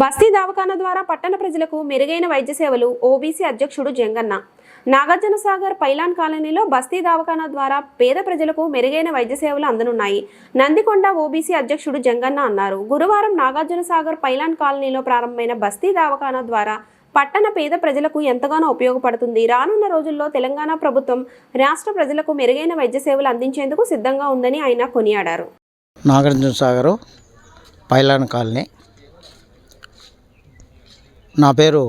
బస్తీ దవాఖానా ద్వారా పట్టణ ప్రజలకు మెరుగైన వైద్య సేవలు ఓబీసీ అధ్యక్షుడు జంగన్న. నాగార్జున సాగర్ పైలాన్ కాలనీలో బస్తీ దవాఖానా ద్వారా పేద ప్రజలకు మెరుగైన వైద్య సేవలు అందనున్నాయి. నందికొండ ఓబీసీ అధ్యక్షుడు జంగన్న అన్నారు. గురువారం నాగార్జున సాగర్ పైలాన్ కాలనీలో ప్రారంభమైన బస్తీ దవాఖానా ద్వారా పట్టణ పేద ప్రజలకు ఎంతగానో ఉపయోగపడుతుంది. రానున్న రోజుల్లో తెలంగాణ ప్రభుత్వం రాష్ట్ర ప్రజలకు మెరుగైన వైద్య సేవలు అందించేందుకు సిద్ధంగా ఉందని ఆయన కొనియాడారు. నాగార్జున సాగర్ పైలాన్ కాలనీ నా పేరు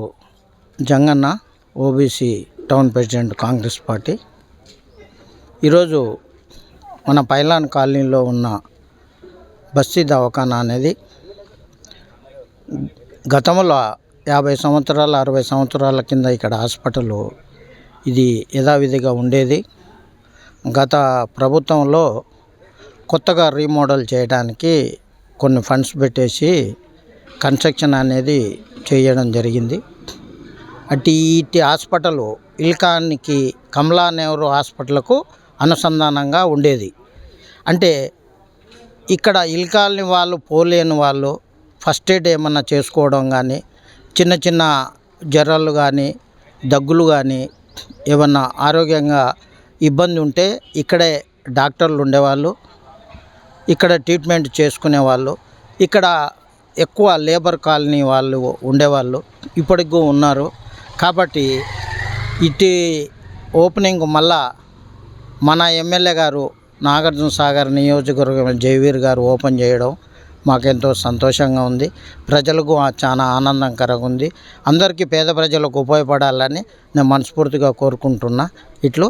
Janganna OBC town president Congress party. ఈరోజు మన పైలాన్ కాలనీలో ఉన్న బస్తీ దవాఖానా అనేది గతంలో యాభై సంవత్సరాల అరవై సంవత్సరాల కింద ఇక్కడ హాస్పిటల్ ఇది యథావిధిగా ఉండేది. గత ప్రభుత్వంలో కొత్తగా రీమోడల్ చేయడానికి కొన్ని ఫండ్స్ పెట్టేసి కన్స్ట్రక్షన్ అనేది చేయడం జరిగింది. అటు ఇటు హాస్పిటల్ ఇల్కానికి కమలా నెహ్రూ హాస్పిటల్కు అనుసంధానంగా ఉండేది. అంటే ఇక్కడ ఇల్కాలని వాళ్ళు పోలేని వాళ్ళు ఫస్ట్ ఎయిడ్ ఏమన్నా చేసుకోవడం కానీ చిన్న చిన్న జ్వరాలు కానీ దగ్గులు కానీ ఏమన్నా ఆరోగ్యంగా ఇబ్బంది ఉంటే ఇక్కడే డాక్టర్లు ఉండేవాళ్ళు. ఇక్కడ ట్రీట్మెంట్ చేసుకునేవాళ్ళు. ఇక్కడ ఎక్కువ లేబర్ కాలనీ వాళ్ళు ఉండేవాళ్ళు ఇప్పటికి ఉన్నారు. కాబట్టి ఇటు ఓపెనింగ్ మళ్ళా మన ఎమ్మెల్యే గారు నాగార్జున సాగర్ నియోజకవర్గం జయవీర్ గారు ఓపెన్ చేయడం మాకెంతో సంతోషంగా ఉంది. ప్రజలకు చాలా ఆనందకరంగా ఉంది. అందరికీ పేద ప్రజలకు ఉపయోగపడాలని నేను మనస్ఫూర్తిగా కోరుకుంటున్నా. ఇట్లు